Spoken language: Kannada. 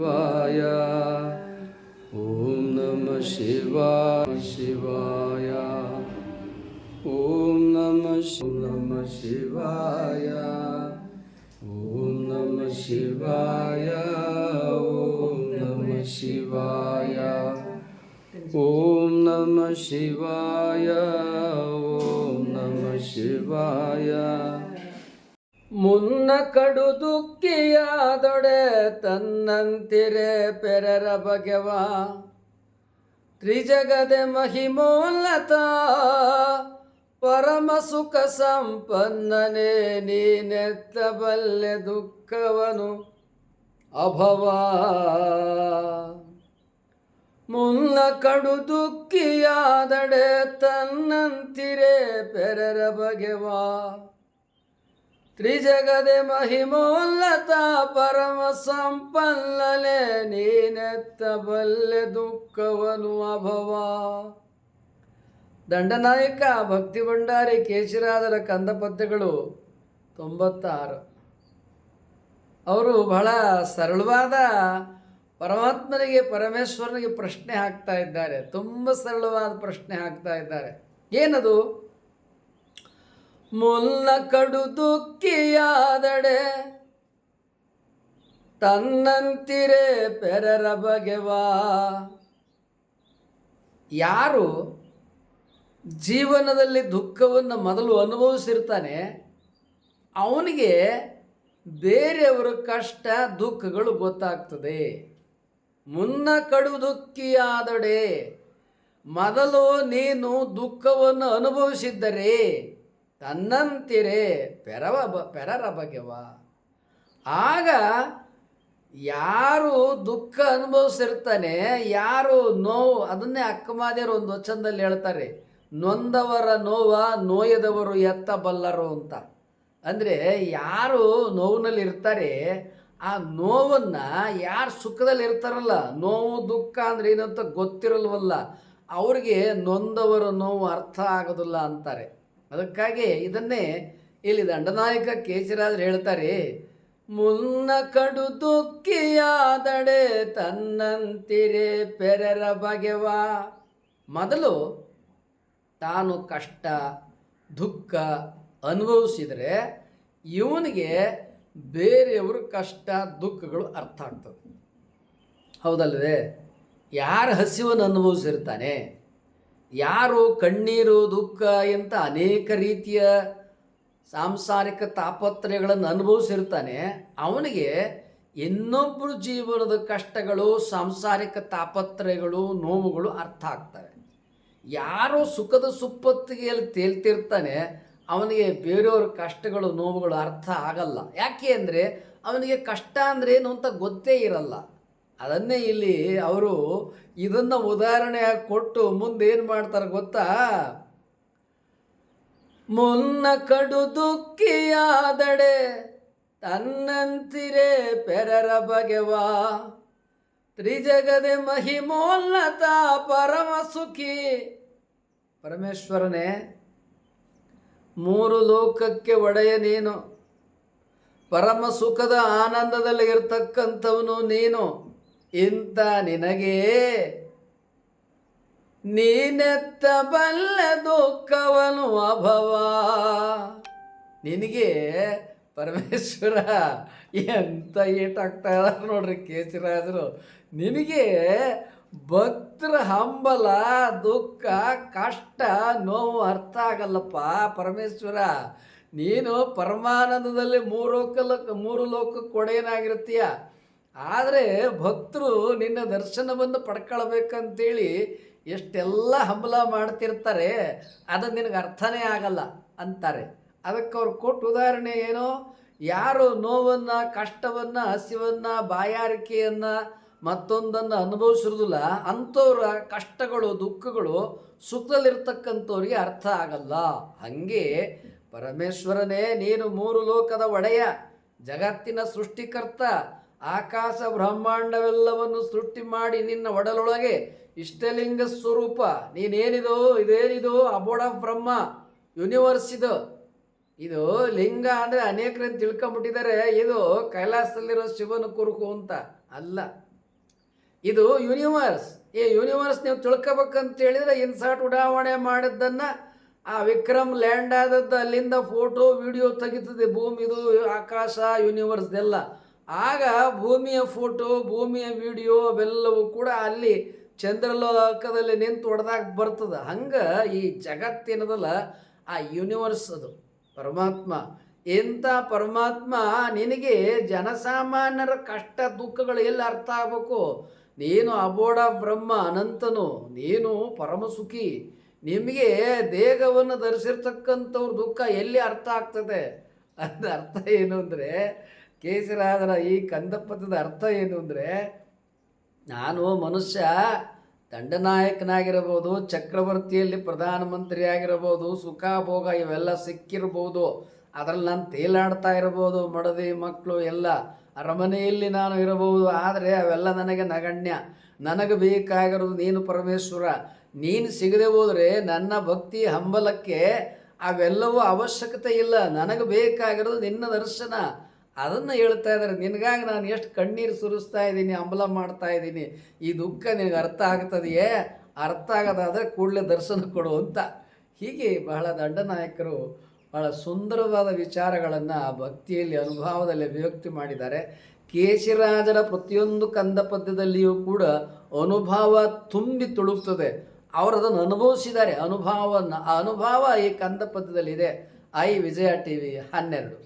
शिवाय ओम नमः शिवाय शिवाय ओम नमः नमः शिवाय ओम नमः शिवाय ओम नमः शिवाय ओम नमः शिवाय ओम नमः शिवाय ಮುನ್ನ ಕಡು ದುಃಖಿಯಾದೊಡೆ ತನ್ನಂತಿರೆ ಪೆರರ ಬಗೆವ. ತ್ರಿಜಗದೆ ಮಹಿಮೋಲ್ಲತ ಪರಮ ಸುಖ ಸಂಪನ್ನನೇ ನೀನೆತ್ತಬಲ್ಲೆ ದುಃಖವನು ಅಭವ. ಮುನ್ನ ಕಡು ದುಃಖಿಯಾದಡೆ ತನ್ನಂತಿರೆ ಪೆರರ ಬಗೆವಾ. ತ್ರಿಜಗದೆ ಮಹಿಮೋಲ್ಲತ ಪರಮ ಸಂಪನ್ನಲೆ ನೀನೆತ್ತಬಲ್ಲೆ ದುಃಖವನು ಅಭವ. ದಂಡನಾಯಕ, ಭಕ್ತಿ ಭಂಡಾರಿ ಕೇಶಿರಾದರ ಕಂದ ಪದ್ಯಗಳು ತೊಂಬತ್ತಾರು. ಅವರು ಬಹಳ ಸರಳವಾದ ಪರಮಾತ್ಮನಿಗೆ, ಪರಮೇಶ್ವರನಿಗೆ ಪ್ರಶ್ನೆ ಹಾಕ್ತಾ ಇದ್ದಾರೆ. ತುಂಬ ಸರಳವಾದ ಪ್ರಶ್ನೆ ಹಾಕ್ತಾ ಇದ್ದಾರೆ. ಏನದು? ಮುನ್ನ ಕಡು ದುಃಖಿಯಾದಡೆ, ತನ್ನಂತಿರೆ ಪೆರರ ಬಗೆವಾ ಯಾರು ಜೀವನದಲ್ಲಿ ದುಃಖವನ್ನು ಮೊದಲು ಅನುಭವಿಸಿರ್ತಾನೆ, ಅವನಿಗೆ ಬೇರೆಯವರ ಕಷ್ಟ, ದುಃಖಗಳು ಗೊತ್ತಾಗ್ತದೆ. ಮುನ್ನ ಕಡು ದುಃಖಿಯಾದಡೆ, ಮೊದಲು ನೀನು ದುಃಖವನ್ನು ಅನುಭವಿಸಿದ್ದರೆ ತನ್ನಂತಿರೆ ಪೆರವ ಬ, ಪೆರರ ಬಗೆವ. ಆಗ ಯಾರು ದುಃಖ ಅನುಭವಿಸಿರ್ತಾನೆ, ಯಾರು ನೋವು, ಅದನ್ನೇ ಅಕ್ಕಮಾದಿಯರು ಒಂದು ವಚನದಲ್ಲಿ ಹೇಳ್ತಾರೆ, ನೊಂದವರ ನೋವ ನೋಯದವರು ಎತ್ತಬಲ್ಲರು ಅಂತ. ಅಂದರೆ ಯಾರು ನೋವಿನಲ್ಲಿ ಇರ್ತಾರೆ, ಆ ನೋವನ್ನು ಯಾರು ಸುಖದಲ್ಲಿ ಇರ್ತಾರಲ್ಲ, ನೋವು ದುಃಖ ಅಂದ್ರೆ ಏನಂತ ಗೊತ್ತಿರಲ್ವಲ್ಲ, ಅವ್ರಿಗೆ ನೊಂದವರ ನೋವು ಅರ್ಥ ಆಗೋದಿಲ್ಲ ಅಂತಾರೆ. ಅದಕ್ಕಾಗಿ ಇದನ್ನೇ ಇಲ್ಲಿ ದಂಡನಾಯಕ ಕೇಸರಾದ್ರೆ ಹೇಳ್ತಾರೆ, ಮುನ್ನ ಕಡು ದುಃಖಿಯಾದಡೆ ತನ್ನಂತಿರೆ ಪೆರರ ಬಗೆವ. ಮೊದಲು ತಾನು ಕಷ್ಟ, ದುಃಖ ಅನುಭವಿಸಿದರೆ ಇವನಿಗೆ ಬೇರೆಯವರ ಕಷ್ಟ, ದುಃಖಗಳು ಅರ್ಥ ಆಗ್ತದೆ. ಹೌದಲ್ವೇ? ಯಾರು ಹಸಿವನ್ನು ಅನುಭವಿಸಿರ್ತಾನೆ? ಯಾರು ಕಣ್ಣೀರು ದುಃಖ ಇಂಥ ಅನೇಕ ರೀತಿಯ ಸಾಂಸಾರಿಕ ತಾಪತ್ರಯಗಳನ್ನು ಅನುಭವಿಸಿರ್ತಾನೆ, ಅವನಿಗೆ ಇನ್ನೊಬ್ಬರು ಜೀವನದ ಕಷ್ಟಗಳು, ಸಾಂಸಾರಿಕ ತಾಪತ್ರಯಗಳು, ನೋವುಗಳು ಅರ್ಥ ಆಗ್ತವೆ. ಯಾರು ಸುಖದ ಸುಪ್ಪತ್ತಿಗೆಯಲ್ಲಿ ತೇಲ್ತಿರ್ತಾನೆ, ಅವನಿಗೆ ಬೇರೆಯವ್ರ ಕಷ್ಟಗಳು, ನೋವುಗಳು ಅರ್ಥ ಆಗಲ್ಲ. ಯಾಕೆ ಅಂದರೆ ಅವನಿಗೆ ಕಷ್ಟ ಅಂದ್ರೆ ಏನು ಅಂತ ಗೊತ್ತೇ ಇರಲ್ಲ. ಅದನ್ನೇ ಇಲ್ಲಿ ಅವರು ಇದನ್ನು ಉದಾಹರಣೆ ಕೊಟ್ಟು ಮುಂದೆ ಏನು ಮಾಡ್ತಾರೆ ಗೊತ್ತಾ? ಮುನ್ನ ಕಡು ದುಃಖಿಯಾದಡೆ ತನ್ನಂತಿರೇ ಪೆರರ ಬಗೆವಾ. ತ್ರಿಜಗದೆ ಮಹಿಮೋನ್ನತ ಪರಮ ಸುಖಿ. ಪರಮೇಶ್ವರನೇ, ಮೂರು ಲೋಕಕ್ಕೆ ಒಡೆಯ ನೀನು. ಪರಮ ಸುಖದ ಆನಂದದಲ್ಲಿ ಇರ್ತಕ್ಕಂಥವನು ನೀನು. ಇಂಥ ನಿನಗೆ ನೀನೆತ್ತ ಬಲ್ಲ ದುಃಖವನು ಅಭವ. ನಿನಗೆ ಪರಮೇಶ್ವರ ಎಂತ ಏಟಾಗ್ತಾ ಇದ್ದಾರೆ ನೋಡ್ರಿ ಕೇಸರಾಜರು ನಿನಗೆ ಭಕ್ತರ ಹಂಬಲ, ದುಃಖ, ಕಷ್ಟ, ನೋವು ಅರ್ಥ ಆಗಲ್ಲಪ್ಪ ಪರಮೇಶ್ವರ. ನೀನು ಪರಮಾನಂದದಲ್ಲಿ ಮೂರು ಲೋಕ, ಮೂರು ಲೋಕಕ್ಕೆ ಒಡೆಯನಾಗಿರ್ತೀಯ ಆದರೆ ಭಕ್ತರು ನಿನ್ನ ದರ್ಶನವನ್ನು ಪಡ್ಕೊಳ್ಬೇಕಂತೇಳಿ ಎಷ್ಟೆಲ್ಲ ಹಂಬಲ ಮಾಡ್ತಿರ್ತಾರೆ ಅದು ನಿನಗೆ ಅರ್ಥನೇ ಆಗಲ್ಲ ಅಂತಾರೆ. ಅದಕ್ಕೆ ಅವ್ರು ಕೊಟ್ಟು ಉದಾಹರಣೆ ಏನು? ಯಾರು ನೋವನ್ನು, ಕಷ್ಟವನ್ನು, ಹಸಿವನ್ನು, ಬಾಯಾರಿಕೆಯನ್ನು ಮತ್ತೊಂದನ್ನು ಅನುಭವಿಸಿರೋದಿಲ್ಲ ಅಂಥವ್ರ ಕಷ್ಟಗಳು, ದುಃಖಗಳು ಸುಖದಲ್ಲಿರ್ತಕ್ಕಂಥವ್ರಿಗೆ ಅರ್ಥ ಆಗಲ್ಲ. ಹಾಗೆ ಪರಮೇಶ್ವರನೇ, ನೀನು ಮೂರು ಲೋಕದ ಒಡೆಯ, ಜಗತ್ತಿನ ಸೃಷ್ಟಿಕರ್ತ ಆಕಾಶ ಬ್ರಹ್ಮಾಂಡವೆಲ್ಲವನ್ನು ಸೃಷ್ಟಿ ಮಾಡಿ ನಿನ್ನ ಒಡಲೊಳಗೆ ಇಷ್ಟಲಿಂಗ ಸ್ವರೂಪ. ನೀನೇನಿದು, ಇದೇನಿದು ಅಬೋಡ ಬ್ರಹ್ಮ ಯೂನಿವರ್ಸ್ ಇದು. ಇದು ಲಿಂಗ ಅಂದರೆ ಅನೇಕರು ತಿಳ್ಕೊಂಬಿಟ್ಟಿದ್ದಾರೆ. ಇದು ಕೈಲಾಸದಲ್ಲಿರೋ ಶಿವನ ಕುರುಕು ಅಂತ ಅಲ್ಲ. ಇದು ಯೂನಿವರ್ಸ್ ಈ ಯೂನಿವರ್ಸ್ ನೀವು ತಿಳ್ಕೊಬೇಕಂತ ಹೇಳಿದ್ರೆ ಇನ್ಸಾಟ್ ಉಡಾವಣೆ ಮಾಡಿದ್ದನ್ನು ಆ ವಿಕ್ರಮ್ ಲ್ಯಾಂಡ್ ಆದದ್ದು ಅಲ್ಲಿಂದ ಫೋಟೋ ವಿಡಿಯೋ ತೆಗಿತದೆ. ಭೂಮಿದು, ಆಕಾಶ ಯೂನಿವರ್ಸ್ದೆಲ್ಲ ಆಗ ಭೂಮಿಯ ಫೋಟೋ, ಭೂಮಿಯ ವಿಡಿಯೋ ಅವೆಲ್ಲವೂ ಕೂಡ ಅಲ್ಲಿ ಚಂದ್ರಲೋಕದಲ್ಲಿ ನಿಂತು ಹೊಡೆದಾಗ ಬರ್ತದೆ. ಹಂಗೆ ಈ ಜಗತ್ತೇನದಲ್ಲ ಆ ಯೂನಿವರ್ಸ್ ಅದು, ಪರಮಾತ್ಮ. ಎಂಥ ಪರಮಾತ್ಮ, ನಿನಗೆ ಜನಸಾಮಾನ್ಯರ ಕಷ್ಟ ದುಃಖಗಳು ಎಲ್ಲಿ ಅರ್ಥ ಆಗಬೇಕು? ನೀನು ಅಬೋಡ ಬ್ರಹ್ಮ, ಅನಂತನು, ನೀನು ಪರಮಸುಖಿ. ನಿಮಗೆ ದೇಹವನ್ನು ಧರಿಸಿರ್ತಕ್ಕಂಥವ್ರ ದುಃಖ ಎಲ್ಲಿ ಅರ್ಥ ಆಗ್ತದೆ? ಅದು ಅರ್ಥ ಏನು ಅಂದರೆ ಕೇಸರಾದರ ಈ ಕಂದಪದದ ಅರ್ಥ ಏನು ಅಂದರೆ, ನಾನು ಮನುಷ್ಯ, ದಂಡನಾಯಕನಾಗಿರಬಹುದು, ಚಕ್ರವರ್ತಿಯಲ್ಲಿ ಪ್ರಧಾನಮಂತ್ರಿ ಆಗಿರಬಹುದು ಸುಖ ಭೋಗ ಇವೆಲ್ಲ ಸಿಕ್ಕಿರ್ಬೋದು, ಅದರಲ್ಲಿ ನಾನು ತೇಲಾಡ್ತಾ ಇರ್ಬೋದು ಮಡದಿ ಮಕ್ಕಳು ಎಲ್ಲ, ಅರಮನೆಯಲ್ಲಿ ನಾನು ಇರಬಹುದು, ಆದರೆ ಅವೆಲ್ಲ ನನಗೆ ನಗಣ್ಯ. ನನಗೆ ಬೇಕಾಗಿರೋದು ನೀನು ಪರಮೇಶ್ವರ. ನೀನು ಸಿಗದೆ ಹೋದರೆ ನನ್ನ ಭಕ್ತಿ ಹಂಬಲಕ್ಕೆ ಅವೆಲ್ಲವೂ ಅವಶ್ಯಕತೆ ಇಲ್ಲ. ನನಗೆ ಬೇಕಾಗಿರೋದು ನಿನ್ನ ದರ್ಶನ. ಅದನ್ನು ಹೇಳ್ತಾ ಇದ್ದಾರೆ. ನಿನಗಾಗಿ ನಾನು ಎಷ್ಟು ಕಣ್ಣೀರು ಸುರಿಸ್ತಾ ಇದ್ದೀನಿ ಅಂಬಲ ಮಾಡ್ತಾ ಇದ್ದೀನಿ. ಈ ದುಃಖ ನಿನಗೆ ಅರ್ಥ ಆಗ್ತದೆಯೇ? ಅರ್ಥ ಆಗೋದಾದರೆ ಕೂಡಲೇ ದರ್ಶನ ಕೊಡು ಅಂತ. ಹೀಗೆ ಬಹಳ ದಂಡನಾಯಕರು ಬಹಳ ಸುಂದರವಾದ ವಿಚಾರಗಳನ್ನು ಭಕ್ತಿಯಲ್ಲಿ, ಅನುಭವದಲ್ಲಿ ಅಭಿವ್ಯಕ್ತಿ ಮಾಡಿದ್ದಾರೆ. ಕೇಶಿರಾಜರ ಪ್ರತಿಯೊಂದು ಕಂದ ಪದ್ಯದಲ್ಲಿಯೂ ಕೂಡ ಅನುಭವ ತುಂಬಿ ತುಳುಕ್ತದೆ ಅವರು ಅದನ್ನು ಅನುಭವಿಸಿದ್ದಾರೆ. ಅನುಭವವನ್ನು ಆ ಅನುಭವ ಈ ಕಂದ ಪದ್ಯದಲ್ಲಿದೆ ಐ ವಿಜಯ ಟಿ ವಿ ಹನ್ನೆರಡು.